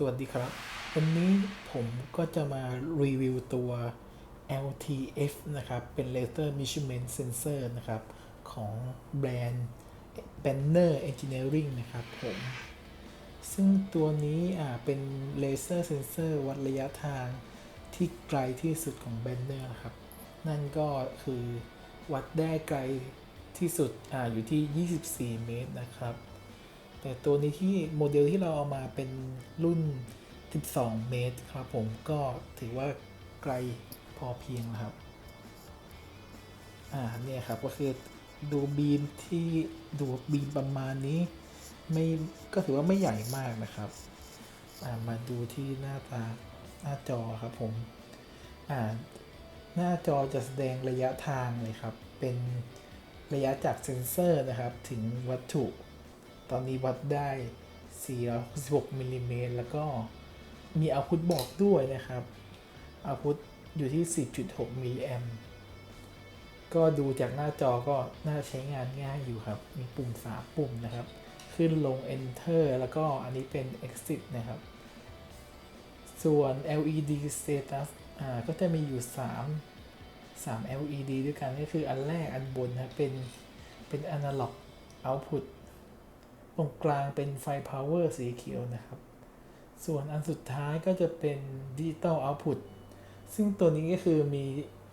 สวัสดีครับ วันนี้ผมก็จะมารีวิวตัว LTF นะครับ เป็น Laser Measurement Sensor นะครับ ของแบรนด์ Banner Engineering นะครับผม ซึ่งตัวนี้อ่าเป็นเลเซอร์เซนเซอร์วัดระยะทางที่ไกลที่สุดของ Banner นะครับ นั่นก็คือวัดได้ไกลที่สุดอ่าอยู่ที่ 24 เมตรนะครับ แต่ตัวนี้ที่โมเดลที่เราเอามาเป็นรุ่น 12 เมตรครับผมก็ถือว่าไกลพอเพียงนะครับ อ่าเนี่ยครับก็คือดูบีมที่ดูบีมประมาณนี้ไม่ก็ถือว่าไม่ใหญ่มากนะครับอ่ามาดูที่หน้าตาหน้าจอครับผมอ่าหน้าจอจะแสดงระยะทางเลยครับ เป็นระยะจากเซนเซอร์นะครับ ถึงวัตถุ ตอนนี้วัดได้ 466มิลลิเมตรแล้วก็มีเอาพุทบอกด้วยนะครับเอาพุทอยู่ที่ 10.6มิลลิแอมก็ดูจากหน้าจอก็น่าใช้งานง่ายอยู่ครับ มีปุ่ม 3 ปุ่มนะครับ ขึ้นลง enter แล้วก็อันนี้เป็น exit นะครับ ส่วน LED status อ่าก็จะมีอยู่ 3 3 LED ด้วยกันก็คืออันแรกอันบนนะเป็นเป็น analog output ตรงกลางเป็นไฟ power สีเขียวนะครับ ส่วนอันสุดท้ายก็จะเป็นดิจิตอล output ซึ่งตัวนี้ก็คือมี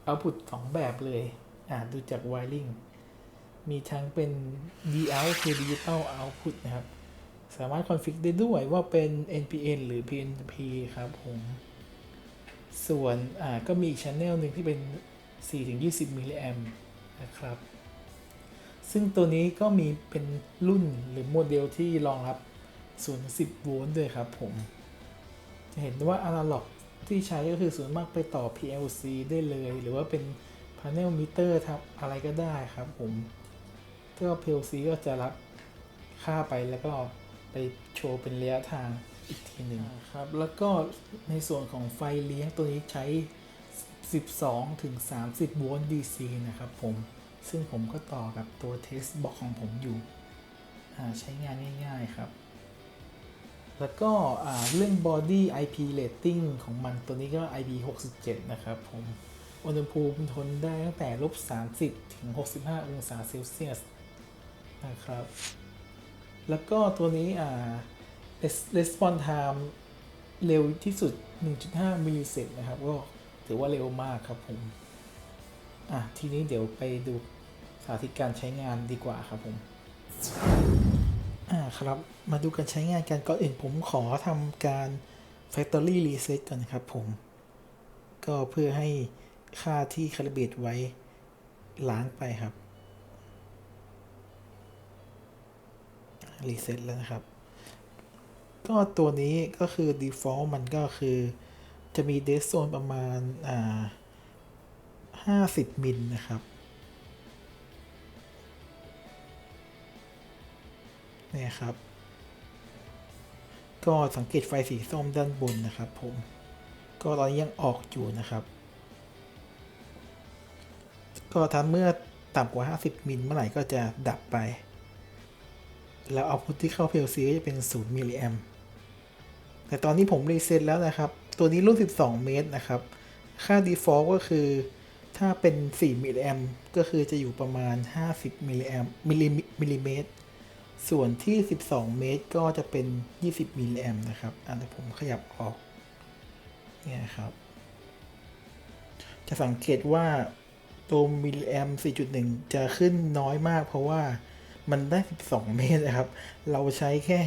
output สองแบบเลย อ่าดูจาก wiring มีทั้งเป็น DOut คือ digital output นะครับ สามารถคอนฟิกได้ด้วยว่าเป็น NPN หรือ PNP ครับผม ส่วนอ่าก็มีอีก channel หนึ่งที่เป็น 4-20มิลลิแอมนะครับ ซึ่งตัวนี้ก็มีเป็นรุ่นหรือโมเดลที่รองรับ0ูนย์10โวลต์ด้วยครับผม จะเห็นว่าอ n าล็อกที่ใช้ก็คือส่วนมากไปต่อ PLC ได้เลย หรือว่าเป็น Panel Meter ทำอะไรก็ได้ครับผมก็ PLC ก็จะรับค่าไปแล้วก็ไปโชว์เป็นระยะทางอีกทีหนึ่งครับ แล้วก็ในส่วนของไฟเลี้ยงตัวนี้ใช้ 12 ถึง 30 โวลต์ DC นะครับผม ซึ่งผมก็ต่อกับตัว test box ของผมอยู่ ใช้งานง่าย ๆครับ แล้วก็เรื่อง body IP rating ของมันตัวนี้ก็ IP 67 นะครับผม อุณหภูมิทนได้ตั้งแต่ลบ30 ถึง 65 องศาเซลเซียสนะครับ แล้วก็ตัวนี้อ่า response time เร็วที่สุด 1.5 มิลลิเซกนะครับ ก็ถือว่าเร็วมากครับผม อะ ทีนี้เดี๋ยวไปดู สาธิตการใช้งานดีกว่าครับผมอ่าครับมาดูการใช้งานกันก่อนอื่นผมขอทำการ factory reset ก่อนครับผม ก็เพื่อให้ค่าที่คาลิเบรตไว้ล้างไปครับรีเซ็ตแล้วนะครับ ก็ตัวนี้ก็คือ default มันก็คือจะมี dead zone ประมาณ อ่า 50 มิลนะครับ นี่ครับ ก็สังเกตไฟสีส้มด้านบนนะครับ ผม ก็ตอนนี้ยังออกอยู่นะครับ ก็ถ้าเมื่อต่ำกว่า 50 มิลเมื่อไหร่ก็จะดับไป แล้วเอาพุทที่เข้า PLC ก็จะเป็น 0 มิลลิแอมแต่ตอนนี้ผมรีเซ็ตแล้วนะครับ ตัวนี้รุ่น 12 เมตรนะครับ ค่า default ก็คือ ถ้าเป็น 4 มิลลิแอมก็คือจะอยู่ประมาณ 50 มิลลิแอมมิลลิมิลลิเมตร ส่วนที่ 12 เมตรก็จะเป็น 20 มิลลิแอมนะครับอันนี้ผมขยับออก เนี่ยครับ จะสังเกตว่าตัวมิลลิแอม 4.1 จะขึ้นน้อยมาก เพราะว่ามันได้ 12 เมตรนะครับ เราใช้แค่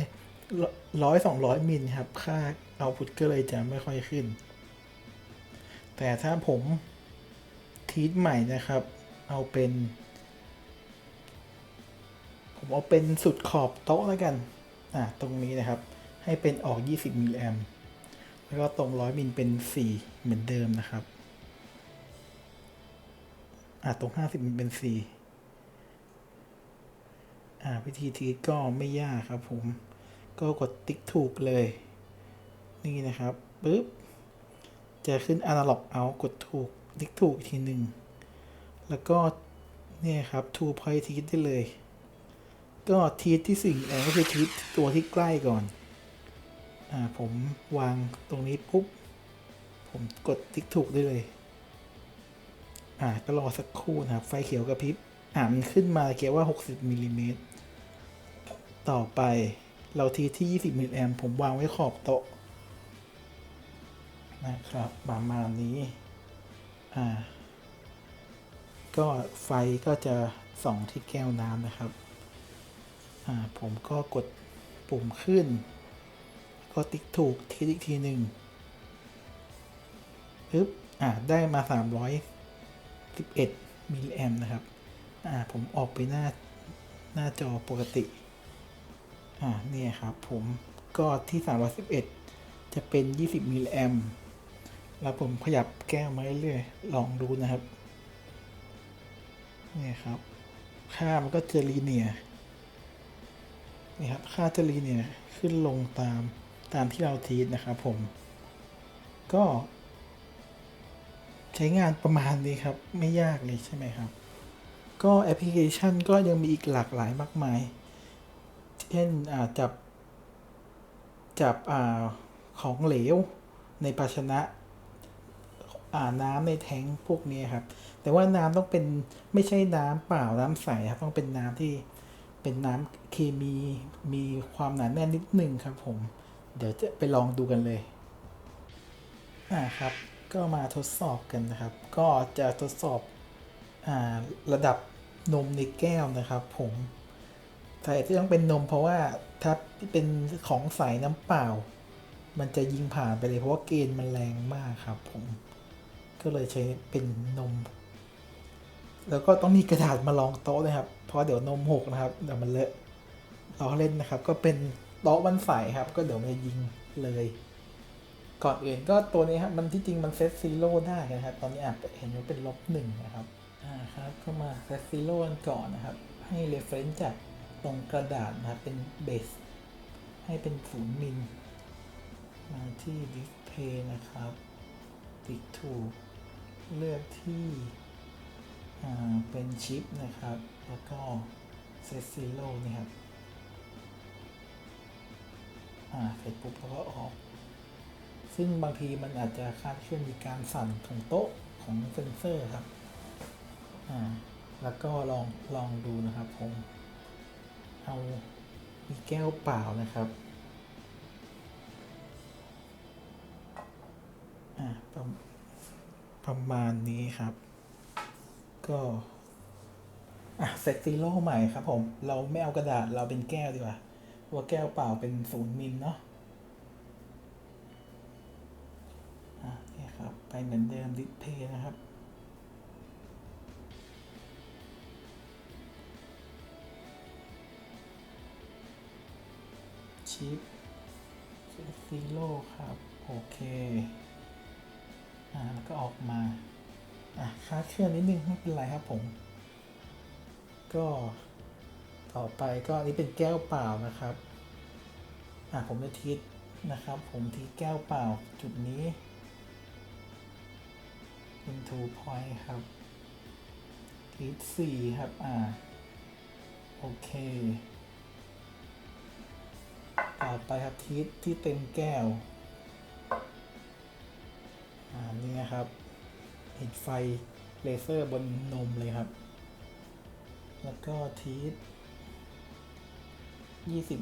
ร้อยสองร้อยมิลครับ ค่าเอาพุทก็เลยจะไม่ค่อยขึ้น แต่ถ้าผมทีทใหม่นะครับ เอาเป็น ผมเอาเป็นสุดขอบโต๊ะแล้วกัน อ่าตรงนี้นะครับ ให้เป็นออก 20มิลลิแอมแล้วก็ตรงร้อยมิลเป็น 4 เหมือนเดิมนะครับ อ่าตรง 50มิลเป็น 4 อ่าวิธีทีก็ไม่ยากครับผม ก็กดติ๊กถูกเลย นี่นะครับปึ๊บ จะขึ้น Analog Out กดถูกติ๊กถูกทีหนึ่ง แล้วก็เนี่ยครับ two point ทีได้เลย ก็ทีที่สิ่งแอนก็คือทีตัวที่ใกล้ก่อน อ่า ผมวางตรงนี้ปุ๊บ ผมกดติ๊กถูกได้เลย อ่า ก็รอสักครู่นะครับ ไฟเขียวกระพริบ อ่า มันขึ้นมาเขียนว่า 60มิลลิเมตร ต่อไปเราทีที่ 20มิลลิแอมผมวางไว้ขอบโต๊ะนะครับประมาณนี้ อ่า ก็ไฟก็จะส่องที่แก้วน้ำนะครับ ผมก็กดปุ่มขึ้น ก็ติ๊กถูกทีอีกทีหนึ่งปึ๊บอ่าได้มา 311มิลลิแอมนะครับอ่าผมออกไปหน้าหน้าจอปกติอ่าเนี่ยครับผมก็ที่ 311 จะเป็น 20มิลลิแอมแล้วผมขยับแก้วมาเรื่อยๆลองดูนะครับ เนี่ยครับ ค่ามันก็จะลีเนียร์ นี่ครับค่าจะลีเนี่ยขึ้นลงตามตามที่เราทีสนะครับผม ก็ ใช้งานประมาณนี้ครับ ไม่ยากเลยใช่ไหมครับ ก็แอปพลิเคชันก็ยังมีอีกหลากหลายมากมาย เช่นจับ จับอของเหลวในภาชนะน้ำในแท้งพวกนี้ครับ แต่ว่าน้ำต้องเป็นไม่ใช่น้ำเปล่าน้ำใสครับ ต้องเป็นน้ำที่ เป็นน้ำเคมีมีความหนาแน่นนิดนึงครับผม เดี๋ยวจะไปลองดูกันเลยอ่าครับ ก็มาทดสอบกันนะครับ ก็จะทดสอบอ่าระดับนมในแก้วนะครับ ผมแต่ที่ต้องเป็นนมเพราะว่าถ้าเป็นของใสน้ำเปล่า มันจะยิงผ่านไปเลยเพราะว่าเกณฑ์มันแรงมากครับ ผม ก็เลยใช้เป็นนม แล้วก็ต้องมีกระดาษมารองโต๊ะนะครับ เพราะเดี๋ยวนมหกนะครับเดี๋ยวมันเลอะเราเล่นนะครับ ก็เป็นโต๊ะมันใสครับ ก็เดี๋ยวมันจะยิงเลย ก่อนอื่นก็ตัวนี้ครับมันที่จริงมันเซตซีโร่ได้นะครับ ตอนนี้อาจจะเห็นว่าเป็นลบหนึ่งนะครับอ่าครับก็มาเซตซีโร่กันก่อนนะครับ ให้เรฟเฟรนซ์จากตรงกระดาษนะครับเป็นเบสให้เป็นศูนย์มิลมาที่ดิสเพย์นะครับ ติดถูกเลือกที่ เป็นชิปนะครับ แล้วก็เซตซีโร่นี่ครับอ่าเสร็จปุ๊บแล้วก็ออก ซึ่งบางทีมันอาจจะคาดเคลื่อนมีการสั่นของโต๊ะของเซนเซอร์ครับ อ่า แล้วก็ลองลองดูนะครับผม เอามีแก้วเปล่านะครับ อ่าประประมาณนี้ครับ ก็อะเซตซีโร่ใหม่ครับผม เราไม่เอากระดาษเราเป็นแก้วดีกว่าว่าแก้วเปล่าเป็นศูนย์มิลเนาะอะนี่ครับ ไปเหมือนเดิมดิสเพย์นะครับชิปซีโร่ครับ โอเค อ่าแล้วก็ออกมา อะคลาเคลื่อนนิดนึงไม่เป็นไรครับผม ก็ต่อไปก็อันนี้เป็นแก้วเปล่านะครับอะผมจะทิศนะครับ ผมทีแก้วเปล่าจุดนี้เป็น two point ครับทิศสี่ครับอ่าโอเคต่อไปครับทิศที่เต็มแก้วอ่านี่นะครับ เห็นไฟเลเซอร์บนนมเลยครับ แล้วก็ทีส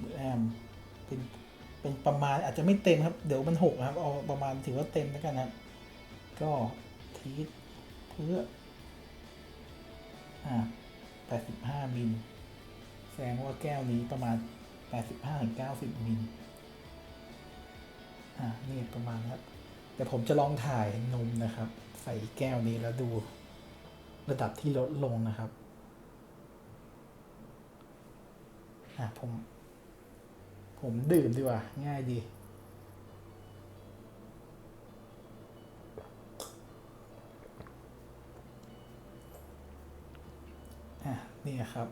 20 แอมป์เป็นเป็นประมาณอาจจะไม่เต็มครับ เดี๋ยวมันหกครับ เอาประมาณถือว่าเต็มแล้วกันนะครับ ก็ทีสเพื่อ อ่า85 มิล แสดงว่าแก้วนี้ประมาณ 85-90 มิล อ่า นี่ประมาณครับเดี๋ยวผมจะลองถ่ายนมนะครับ ใส่แก้วนี้แล้วดูระดับที่ลดลงนะครับ อะผม ผมดื่มดีกว่า ง่ายดีอะนี่ครับ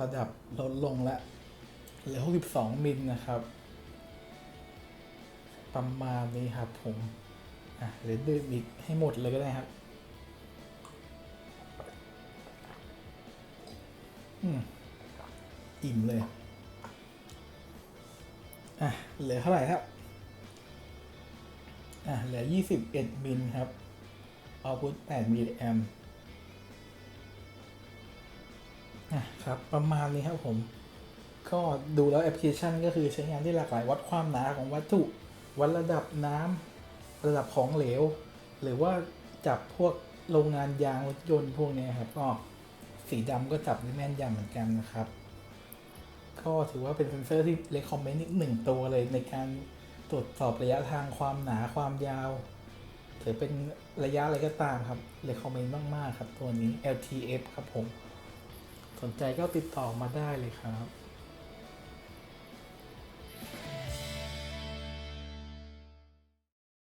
ระดับลดลงแล้วเหลือ 62 มิลนะครับ ประมาณนี้ครับผม อะหรือดื่มอีกให้หมดเลยก็ได้ครับ อืม อิ่มเลย อะ เหลือเท่าไหร่ครับ อะ เหลือ21มิลครับเอาพุท8มิลลิแอมอะครับ ประมาณนี้ครับผม ก็ดูแล้วแอปพลิเคชันก็คือใช้งานที่หลากหลายวัดความหนาของวัตถุ วัดระดับน้ำ ระดับของเหลว หรือว่าจับพวกโรงงานยางรถยนต์พวกนี้ครับก็สีดำก็จับได้แม่นยำเหมือนกันนะครับ ก็ถือว่าเป็นเซนเซอร์ที่เลคคอมเมนต์อีกหนึ่งตัวเลยในการตรวจสอบระยะทางความหนาความยาว ถือเป็นระยะอะไรก็ตามครับเลคคอมเมนต์มาก ๆ ครับตัวนี้ LTF ครับผม สนใจก็ติดต่อมาได้เลยครับ